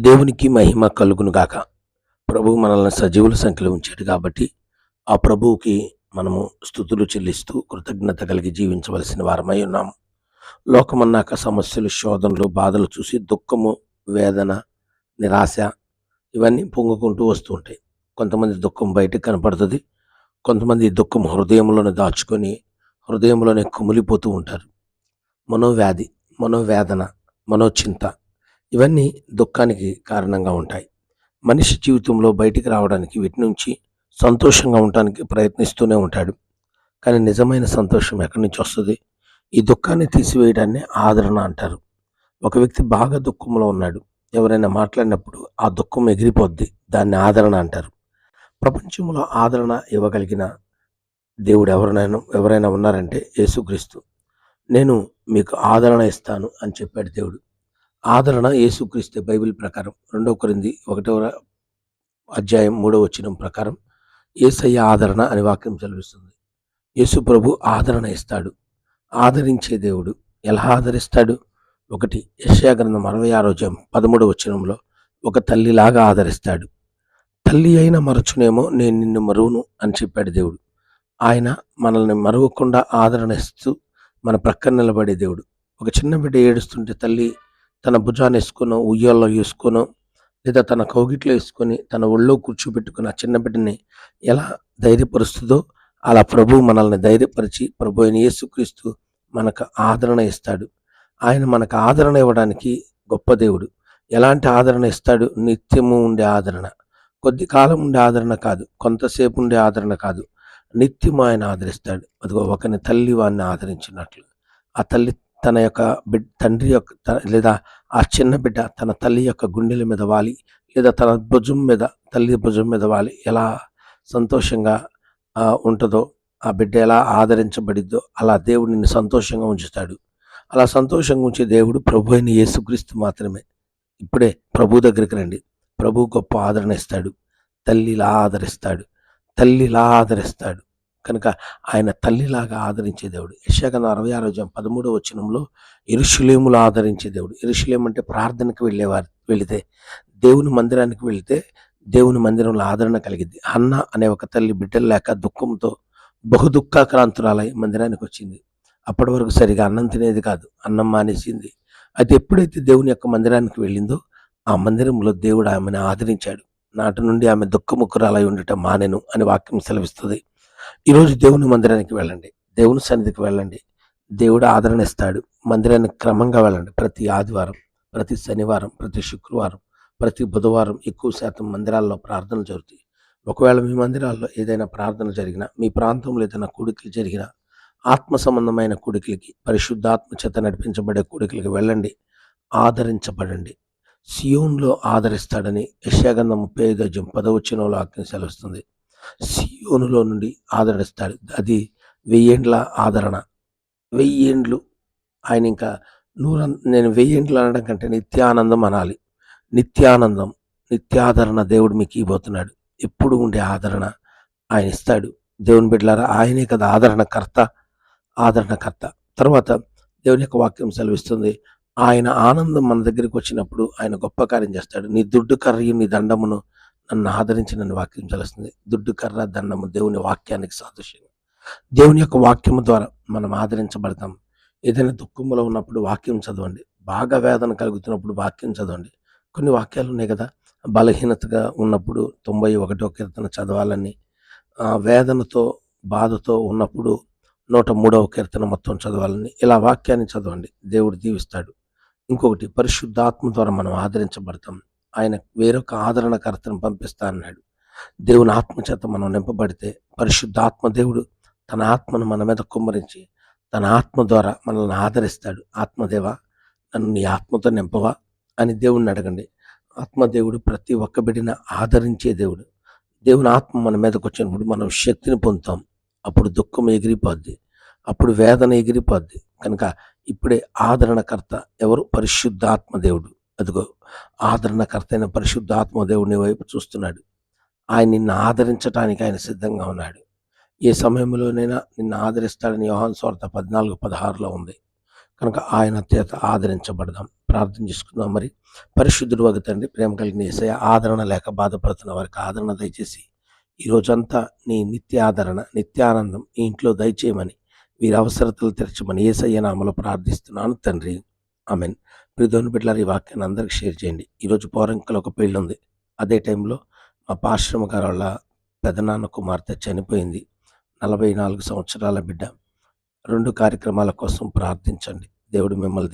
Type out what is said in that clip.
దేవునికి మహిమ కలుగును గాక. ప్రభు మనల్ని సజీవుల సంఖ్యలో ఉంచాడు కాబట్టి ఆ ప్రభువుకి మనము స్థుతులు చెల్లిస్తూ కృతజ్ఞత కలిగి జీవించవలసిన వారమై ఉన్నాము. లోకమన్నాక సమస్యలు శోధనలు బాధలు చూసి దుఃఖము వేదన నిరాశ ఇవన్నీ పొంగుకుంటూ వస్తూ ఉంటాయి. కొంతమంది దుఃఖం బయటకు కనపడుతుంది. కొంతమంది దుఃఖం హృదయంలోనే దాచుకొని హృదయంలోనే కుమిలిపోతూ ఉంటారు. మనోవ్యాధి మనోవేదన మనోచింత ఇవన్నీ దుఃఖానికి కారణంగా ఉంటాయి. మనిషి జీవితంలో బయటికి రావడానికి వీటి నుంచి సంతోషంగా ఉండటానికి ప్రయత్నిస్తూనే ఉంటాడు. కానీ నిజమైన సంతోషం ఎక్కడి నుంచి వస్తుంది? ఈ దుఃఖాన్ని తీసివేయడాన్ని ఆదరణ అంటారు. ఒక వ్యక్తి బాగా దుఃఖంలో ఉన్నాడు. ఎవరైనా మాట్లాడినప్పుడు ఆ దుఃఖం ఎగిరిపోద్ది. దాన్ని ఆదరణ అంటారు. ప్రపంచంలో ఆదరణ ఇవ్వగలిగిన దేవుడు ఎవరైనా ఎవరైనా ఉన్నారంటే యేసుక్రీస్తు. నేను మీకు ఆదరణ ఇస్తాను అని చెప్పాడు దేవుడు. ఆదరణ యేసుక్రీస్తు బైబిల్ ప్రకారం. రెండవ కొరింది ఒకటవ అధ్యాయం మూడవ వచనం ప్రకారం ఏసయ్య ఆదరణ అని వాక్యం చదివిస్తుంది యేసు ప్రభు ఆదరణ ఇస్తాడు. ఆదరించే దేవుడు ఎలా ఆదరిస్తాడు? ఒకటి యెషయా గ్రంథం అరవై ఆరో జం పదమూడవ వచనంలో ఒక తల్లిలాగా ఆదరిస్తాడు. తల్లి అయిన మరచునేమో నేను నిన్ను మరువును అని చెప్పాడు దేవుడు. ఆయన మనల్ని మరువకుండా ఆదరణ ఇస్తూ మన ప్రక్కన నిలబడే దేవుడు. ఒక చిన్న బిడ్డ ఏడుస్తుంటే తల్లి తన భుజాన్ని వేసుకునో ఉయ్యాల్లో వేసుకునో లేదా తన కౌగిట్లో వేసుకొని తన ఒళ్ళో కూర్చోబెట్టుకుని ఆ చిన్న బిడ్డని ఎలా ధైర్యపరుస్తుందో అలా ప్రభు మనల్ని ధైర్యపరిచి ప్రభు అయిన యేసుక్రీస్తు మనకు ఆదరణ ఇస్తాడు. ఆయన మనకు ఆదరణ ఇవ్వడానికి గొప్ప దేవుడు. ఎలాంటి ఆదరణ ఇస్తాడు? నిత్యము ఉండే ఆదరణ. కొద్ది కాలం ఉండే ఆదరణ కాదు. కొంతసేపు ఉండే ఆదరణ కాదు. నిత్యము ఆయన ఆదరిస్తాడు. అదిగో ఒకని తల్లి వాడిని ఆదరించినట్లు. ఆ తల్లి తన యొక్క బిడ్ తండ్రి యొక్క లేదా ఆ చిన్న బిడ్డ తన తల్లి యొక్క గుండెల మీద వాలి లేదా తన భుజం మీద తల్లి భుజం మీద వాలి ఎలా సంతోషంగా ఉంటుందో ఆ బిడ్డ ఎలా ఆదరించబడిద్దో అలా దేవుడు నిన్ను సంతోషంగా ఉంచుతాడు. అలా సంతోషంగా ఉంచే దేవుడు ప్రభు అయిన యేసుక్రీస్తు మాత్రమే. ఇప్పుడే ప్రభు దగ్గరికి రండి. ప్రభు గొప్ప ఆదరణ ఇస్తాడు. తల్లిలా ఆదరిస్తాడు. తల్లిలా ఆదరిస్తాడు. కనుక ఆయన తల్లిలాగా ఆదరించే దేవుడు. యశాగన అరవై ఆరో అధ్యాయం పదమూడవ వచనంలో ఇరుషులేములు ఆదరించే దేవుడు. ఇరుషులేం అంటే ప్రార్థనకు వెళ్ళేవారు వెళితే దేవుని మందిరానికి వెళితే దేవుని మందిరంలో ఆదరణ కలిగింది. అన్న అనే ఒక తల్లి బిడ్డలు లేక దుఃఖంతో బహు దుఃఖాక్రాంతురాలై మందిరానికి వచ్చింది. అప్పటి వరకు సరిగా అన్నం తినేది కాదు అన్నం మానేసింది. అది ఎప్పుడైతే దేవుని యొక్క మందిరానికి వెళ్ళిందో ఆ మందిరంలో దేవుడు ఆమెను ఆదరించాడు. నాటి నుండి ఆమె దుఃఖముఖురాలై ఉండటం మానెను అని వాక్యం సెలవిస్తుంది. ఈరోజు దేవుని మందిరానికి వెళ్ళండి. దేవుని సన్నిధికి వెళ్ళండి. దేవుడు ఆదరణ ఇస్తాడు మందిరానికి క్రమంగా వెళ్ళండి. ప్రతి ఆదివారం ప్రతి శనివారం ప్రతి శుక్రవారం ప్రతి బుధవారం ఎక్కువ శాతం మందిరాల్లో ప్రార్థనలు జరుగుతాయి. ఒకవేళ మీ మందిరాల్లో ఏదైనా ప్రార్థన జరిగినా మీ ప్రాంతంలో ఏదైనా కూడికలు జరిగినా ఆత్మ సంబంధమైన కూడికలకి పరిశుద్ధాత్మ చేత నడిపించబడే కూడికలకి వెళ్ళండి. ఆదరించబడండి. సియోన్లో ఆదరిస్తాడని యశాగంధం ముప్పై ఐదు అధ్యాయం పదవచనంలో ఆజ్ఞ సెలవుస్తుంది. సియోనులో నుండి ఆదరిస్తాడు. అది వెయ్యేండ్ల ఆదరణ. వెయ్యేండ్లు ఆయన ఇంకా నూర నేను వెయ్యేండ్లు అనడం కంటే నిత్యానందం అనాలి. నిత్యానందం నిత్యాదరణ దేవుడు మీకు ఇవ్వబోతున్నాడు. ఎప్పుడు ఉండే ఆదరణ ఆయన ఇస్తాడు. దేవుని బిడ్డలారా ఆయనే కదా ఆదరణకర్త ఆదరణకర్త. తర్వాత దేవుని యొక్క వాక్యం సెలవిస్తుంది. ఆయన ఆనందం మన దగ్గరికి వచ్చినప్పుడు ఆయన గొప్ప కార్యం చేస్తాడు. నీ దుడ్డు కర్రయు నీ దండమును నన్ను ఆదరించి నన్ను వాక్యం చలుస్తుంది దుడ్డు కర్ర దండము దేవుని వాక్యానికి సాదృశ్యం. దేవుని యొక్క వాక్యము ద్వారా మనం ఆదరించబడతాం. ఏదైనా దుఃఖంలో ఉన్నప్పుడు వాక్యం చదవండి. బాగా వేదన కలుగుతున్నప్పుడు వాక్యం చదవండి. కొన్ని వాక్యాలు ఉన్నాయి కదా. బలహీనతగా ఉన్నప్పుడు తొంభై ఒకటో కీర్తన చదవాలని వేదనతో బాధతో ఉన్నప్పుడు నూట మూడవ కీర్తన మొత్తం చదవాలని ఇలా వాక్యాన్ని చదవండి. దేవుడు దీవిస్తాడు. ఇంకొకటి పరిశుద్ధాత్మ ద్వారా మనం ఆదరించబడతాం. ఆయన వేరొక ఆదరణకర్తను పంపిస్తా అన్నాడు. దేవుని ఆత్మ చేత మనం నింపబడితే పరిశుద్ధాత్మ దేవుడు తన ఆత్మను మన మీద కుమ్మరించి తన ఆత్మ ద్వారా మనల్ని ఆదరిస్తాడు. ఆత్మదేవ నన్ను నీ ఆత్మతో నింపవా అని దేవుణ్ణి అడగండి. ఆత్మదేవుడు ప్రతి ఒక్క బిడిన ఆదరించే దేవుడు. దేవుని ఆత్మ మన మీదకి వచ్చినప్పుడు మనం శక్తిని పొందుతాం. అప్పుడు దుఃఖం ఎగిరిపోద్ది. అప్పుడు వేదన ఎగిరిపోద్ది. కనుక ఇప్పుడే ఆదరణకర్త ఎవరు? పరిశుద్ధాత్మ దేవుడు. అదిగో ఆదరణకర్తైన అయిన పరిశుద్ధాత్మ వైపు చూస్తున్నాడు. ఆయన నిన్ను ఆదరించడానికి ఆయన సిద్ధంగా ఉన్నాడు. ఏ సమయంలోనైనా నిన్ను ఆదరిస్తాడని యోహాన్ స్వార్థ పద్నాలుగు పదహారులో ఉంది. కనుక ఆయన చేత ఆదరించబడదాం. ప్రార్థన చేసుకుందాం. మరి పరిశుద్ధుడు వగ తండ్రి ప్రేమ కలిగిన ఏసయ ఆదరణ లేక బాధపడుతున్న వారికి ఆదరణ దయచేసి ఈ రోజంతా నీ నిత్య ఆదరణ నిత్యానందం ఈ ఇంట్లో దయచేయమని వీరి అవసరతలు తెరచమని ఏసయ్య నామలో ప్రార్థిస్తున్నాను తండ్రి. ఆమెన్. ప్రిధోని బిడ్డలారు ఈ వాక్యాన్ని అందరికి షేర్ చేయండి. ఈరోజు పౌరంకలు ఒక పెళ్ళి ఉంది అదే టైంలో మా పాశ్రమ గారు వాళ్ళ పెదనాన్న కుమార్తె చనిపోయింది. నలభై నాలుగు సంవత్సరాల బిడ్డ. రెండు కార్యక్రమాల కోసం ప్రార్థించండి. దేవుడు మిమ్మల్ని